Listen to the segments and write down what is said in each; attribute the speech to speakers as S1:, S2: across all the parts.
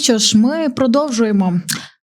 S1: що ж, ми продовжуємо.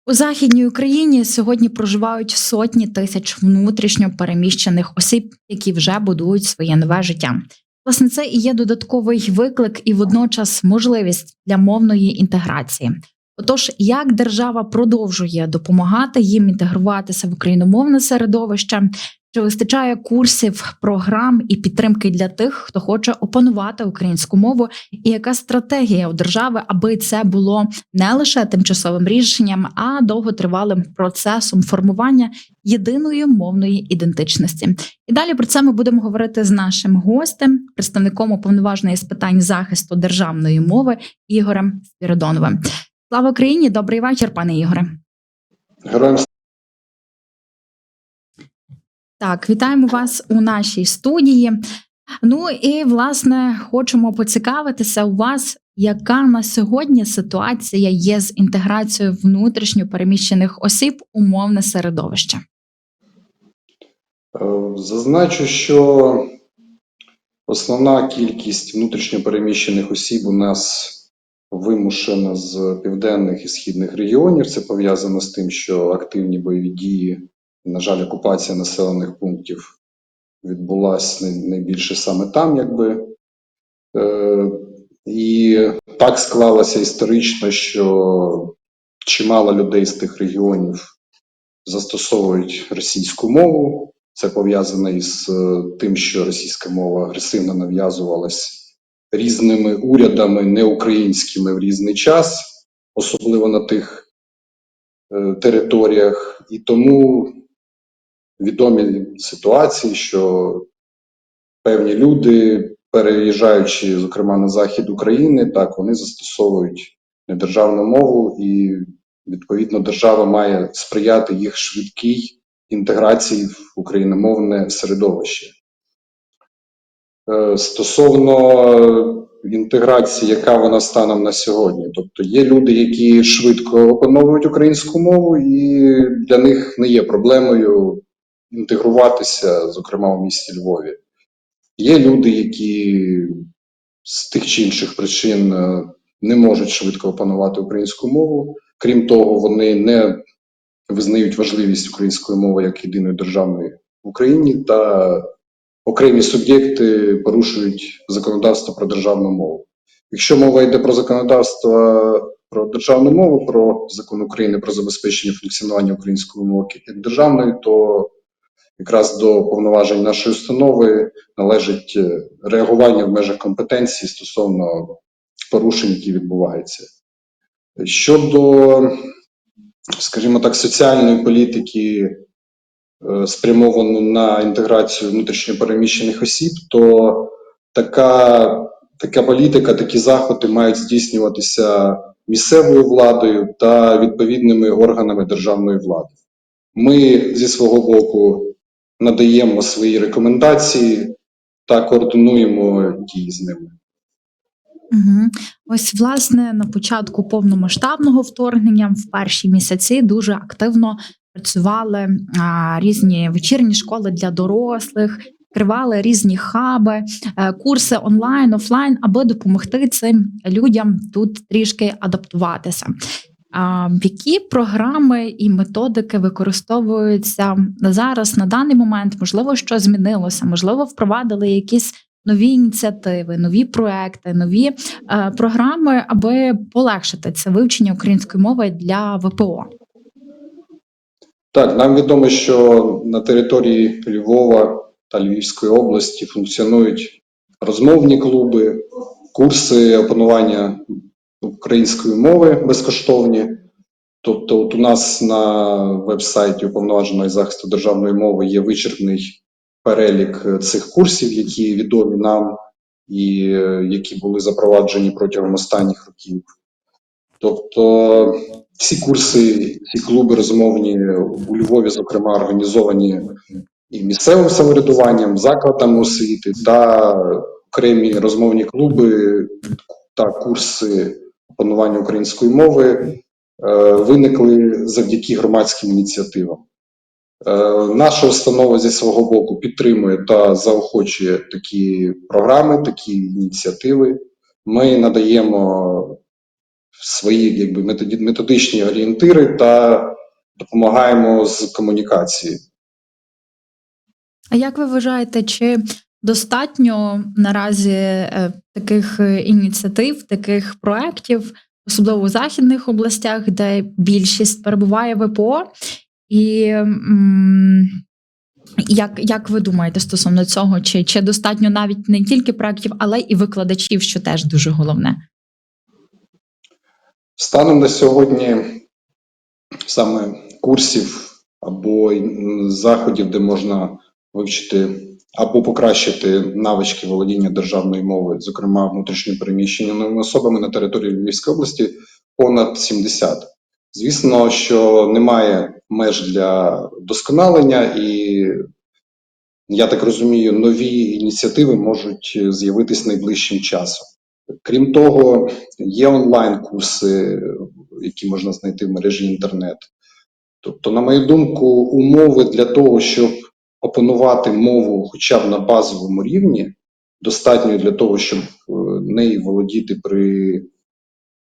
S1: У західній Україні сьогодні проживають сотні тисяч внутрішньо переміщених осіб, які вже будують своє нове життя. Власне, це і є додатковий виклик і водночас можливість для мовної інтеграції. Отож, як держава продовжує допомагати їм інтегруватися в україномовне середовище, чи вистачає курсів, програм і підтримки для тих, хто хоче опанувати українську мову, і яка стратегія у держави, аби це було не лише тимчасовим рішенням, а довготривалим процесом формування єдиної мовної ідентичності? І далі про це ми будемо говорити з нашим гостем, представником уповноваженої з питань захисту державної мови Ігорем Спіридоновим. Слава Україні! Добрий вечір, пане Ігоре.
S2: Героям
S1: Так, вітаємо вас у нашій студії. Ну і власне хочемо поцікавитися у вас, яка на сьогодні ситуація є з інтеграцією внутрішньо переміщених осіб у мовне середовище.
S2: Е, Зазначу, що основна кількість внутрішньо переміщених осіб у нас вимушена з південних і східних регіонів. Це пов'язано з тим, що активні бойові дії, на жаль, окупація населених пунктів відбулася найбільше саме там, якби. Е, І так склалося історично, що чимало людей з тих регіонів застосовують російську мову. Це пов'язано із е, тим, що російська мова агресивно нав'язувалась різними урядами неукраїнськими в різний час, особливо на тих е, територіях. І тому відомі ситуації, що певні люди, переїжджаючи, зокрема на захід України, так вони застосовують недержавну мову, і відповідно держава має сприяти їх швидкій інтеграції в україномовне середовище. Е, Стосовно інтеграції, яка вона станом на сьогодні, тобто є люди, які швидко опановують українську мову, і для них не є проблемою інтегруватися, зокрема у місті Львові. Є люди, які з тих чи інших причин е, не можуть швидко опанувати українську мову. Крім того, вони не визнають важливість української мови як єдиної державної в Україні, та окремі суб'єкти порушують законодавство про державну мову. Якщо мова йде про законодавство про державну мову, про закон України про забезпечення функціонування української мови як державної, то якраз до повноважень нашої установи належить е, реагування в межах компетенції стосовно порушень, які відбуваються. Щодо, скажімо так, соціальної політики, е, спрямовану на інтеграцію внутрішньопереміщених осіб, то така, така політика, такі заходи мають здійснюватися місцевою владою та відповідними органами державної влади. Ми зі свого боку надаємо свої рекомендації та координуємо дії з ними.
S1: Угу. Ось, власне, на початку повномасштабного вторгнення в перші місяці дуже активно працювали а, різні вечірні школи для дорослих, відкривали різні хаби, е, курси онлайн, офлайн, аби допомогти цим людям тут трішки адаптуватися. Які програми і методики використовуються зараз на даний момент? Можливо, що змінилося, можливо, впровадили якісь нові ініціативи, нові проекти, нові е, програми, аби полегшити це вивчення української мови для ВПО.
S2: Так, нам відомо, що на території Львова та Львівської області функціонують розмовні клуби, курси опанування української мови безкоштовні. Тобто, от у нас на веб-сайті уповноваженої захисту державної мови є вичерпний перелік е, цих курсів, які відомі нам і е, які були запроваджені протягом останніх років. Тобто, ці курси, ці клуби розмовні у Львові, зокрема, організовані і місцевим самоврядуванням, закладами освіти та окремі розмовні клуби та курси опанування української мови е, виникли завдяки громадським ініціативам. Е, наша установа зі свого боку підтримує та заохочує такі програми, такі ініціативи. Ми надаємо свої якби, методичні орієнтири та допомагаємо з комунікації.
S1: А як ви вважаєте, чи достатньо наразі е, таких е, ініціатив, таких проєктів, особливо у західних областях, де більшість перебуває ВПО? І як, як ви думаєте стосовно цього? Чи, чи достатньо навіть не тільки проєктів, але і викладачів, що теж дуже головне?
S2: Станом на сьогодні саме курсів або заходів, де можна вивчити або покращити навички володіння державної мови, зокрема внутрішньопереміщеними особами на території Львівської області, понад 70. Звісно, що немає меж для досконалення, і я так розумію, нові ініціативи можуть з'явитись найближчим часом. Крім того, є онлайн-курси, які можна знайти в мережі інтернет. Тобто, на мою думку, умови для того, щоб опанувати мову хоча б на базовому рівні, достатньо для того, щоб е, нею володіти при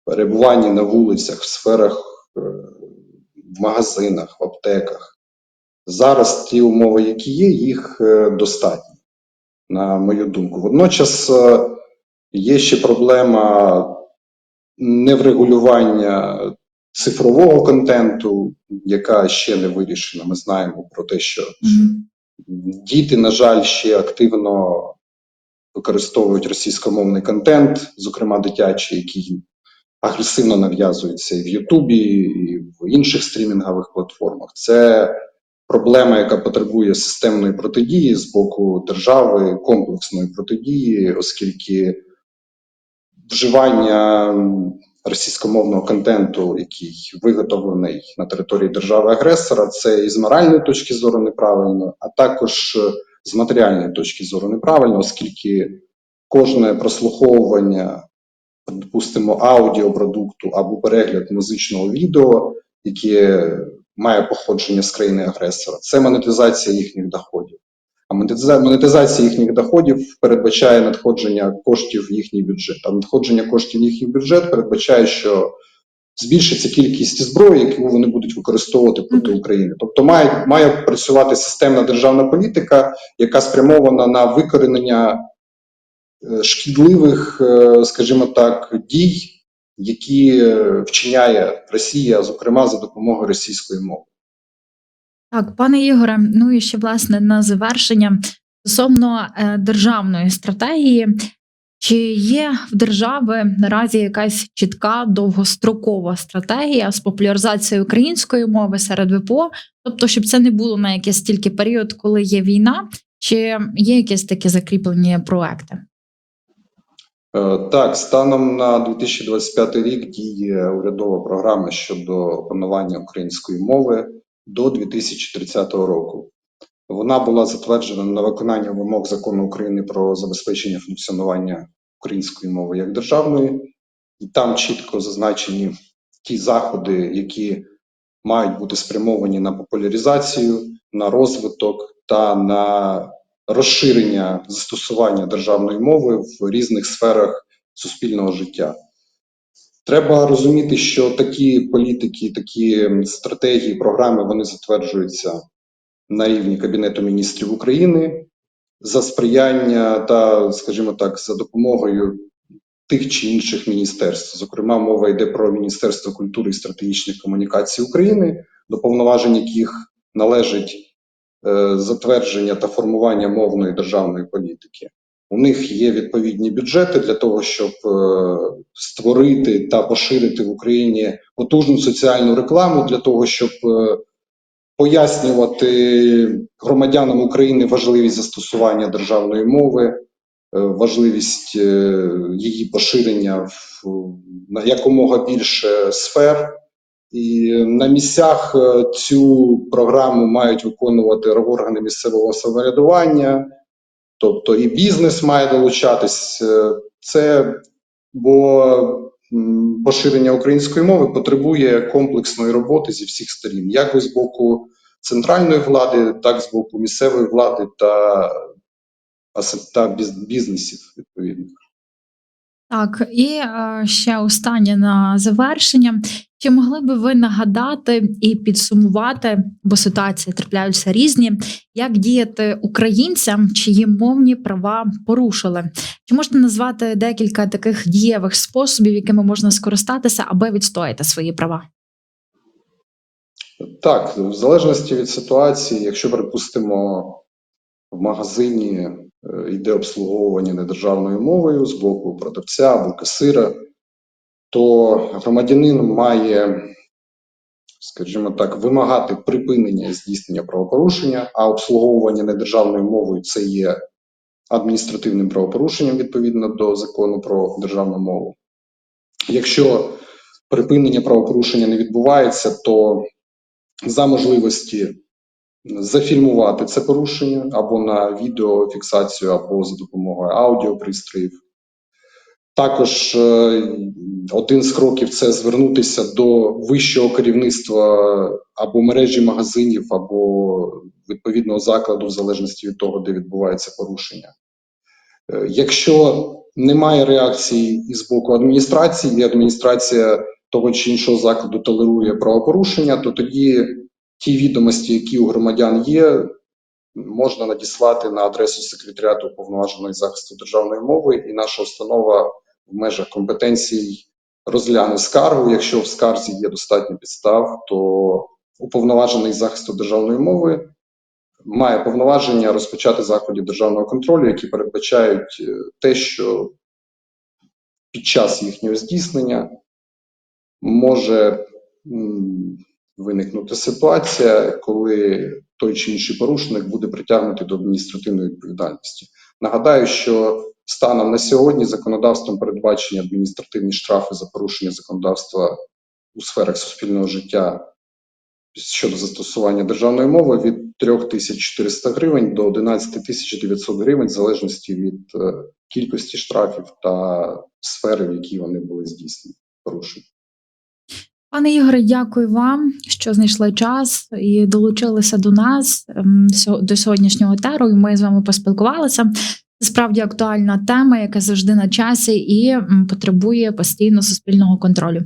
S2: перебуванні на вулицях, в сферах, е, в магазинах, в аптеках. Зараз ті умови, які є, їх е, достатньо, на мою думку. Водночас є ще проблема неврегулювання цифрового контенту, яка ще не вирішена. Ми знаємо про те, що
S1: Мгм.
S2: Діти, на жаль, ще активно використовують російськомовний контент, зокрема дитячий, який агресивно нав'язується і в Ютубі, і в інших стрімінгових платформах. Це проблема, яка потребує системної протидії з боку держави, комплексної протидії, оскільки вживання російськомовного контенту, який виготовлений на території держави-агресора, це і з моральної точки зору неправильно, а також е, з матеріальної точки зору неправильно, оскільки кожне прослуховування, допустимо, аудіопродукту або перегляд музичного відео, яке має походження з країни агресора, це монетизація їхніх доходів. А монетизація їхніх доходів передбачає надходження коштів в їхній бюджет. А надходження коштів в їхній бюджет передбачає, що збільшиться кількість зброї, яку вони будуть використовувати проти України. Тобто має, має працювати системна державна політика, яка спрямована на викоренення е, шкідливих, е, скажімо так, дій, які е, вчиняє Росія, зокрема за допомогою російської мови.
S1: Так, пане Ігоре, ну і ще власне на завершення стосовно е, державної стратегії, чи є в держави наразі якась чітка довгострокова стратегія з популяризації української мови серед ВПО, тобто, щоб це не було на якийсь тільки період, коли є війна, чи є якісь такі закріплені проекти?
S2: Е, Так, станом на 2025 рік діє урядова програма щодо опанування української мови до 2030 року. Вона була затверджена на виконання вимог закону України про забезпечення функціонування української мови як державної, і там чітко зазначені ті заходи, які мають бути спрямовані на популяризацію, на розвиток та на розширення застосування державної мови в різних сферах суспільного життя. Треба розуміти, що такі політики, такі стратегії, програми вони затверджуються на рівні Кабінету міністрів України за сприяння та, скажімо так, за допомогою тих чи інших міністерств. Зокрема, мова йде про Міністерство культури і стратегічних комунікацій України, до повноважень яких належить е, затвердження та формування мовної державної політики. У них є відповідні бюджети для того, щоб е, створити та поширити в Україні потужну соціальну рекламу для того, щоб е, пояснювати громадянам України важливість застосування державної мови, е, важливість її поширення в на якомога більше сфер. І на місцях цю програму мають виконувати органи місцевого самоврядування, тобто і бізнес має долучатись. Е, Це бо поширення української мови потребує комплексної роботи зі всіх сторін, як з боку центральної влади, так і з боку місцевої влади та, та бізнесів відповідно.
S1: Так, і е, ще останнє на завершення. Чи могли би ви нагадати і підсумувати, бо ситуації трапляються різні, як діяти українцям, чиї мовні права порушили? Чи можете назвати декілька таких дієвих способів, якими можна скористатися, аби відстояти свої права?
S2: Так, в залежності від ситуації, якщо припустимо, в магазині е, йде обслуговування недержавною мовою з боку продавця або касира, то громадянин має, скажімо так, вимагати припинення здійснення правопорушення, а обслуговування недержавною мовою це є адміністративним правопорушенням відповідно до закону про державну мову. Якщо припинення правопорушення не відбувається, то за можливості зафільмувати це порушення або на відеофіксацію, або за допомогою аудіопристроїв. Також е, один з кроків це звернутися до вищого керівництва або мережі магазинів, або відповідного закладу, в залежності від того, де відбувається порушення. Е, Якщо немає реакції із боку адміністрації, і адміністрація того чи іншого закладу толерує правопорушення, то тоді ті відомості, які у громадян є, можна надіслати на адресу секретаріату уповноваженої захисту державної мови, і наша установа в межах компетенцій розгляне скаргу. Якщо в скарзі є достатньо підстав, то уповноважений захисту державної мови має повноваження розпочати заходи державного контролю, які передбачають е, те, що під час їхнього здійснення може виникнути ситуація, коли той чи інший порушник буде притягнутий до адміністративної відповідальності. Нагадаю, що станом на сьогодні законодавством передбачені адміністративні штрафи за порушення законодавства у сферах суспільного життя щодо застосування державної мови від 3400 гривень до 11900 гривень, в залежності від е, кількості штрафів та сфери, в якій вони були здійснені порушені.
S1: Пане Ігоре, дякую вам, що знайшли час і долучилися до нас ем, до сьогоднішнього етеру. І ми з вами поспілкувалися. Справді актуальна тема, яка завжди на часі і потребує постійно суспільного контролю.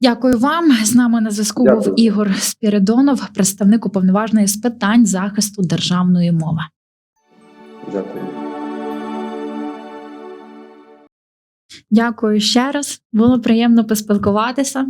S1: Дякую вам. З нами на зв'язку був Ігор Спіридонов, представник уповноваженої з питань захисту державної мови.
S2: Дякую.
S1: Дякую ще раз. Було приємно поспілкуватися.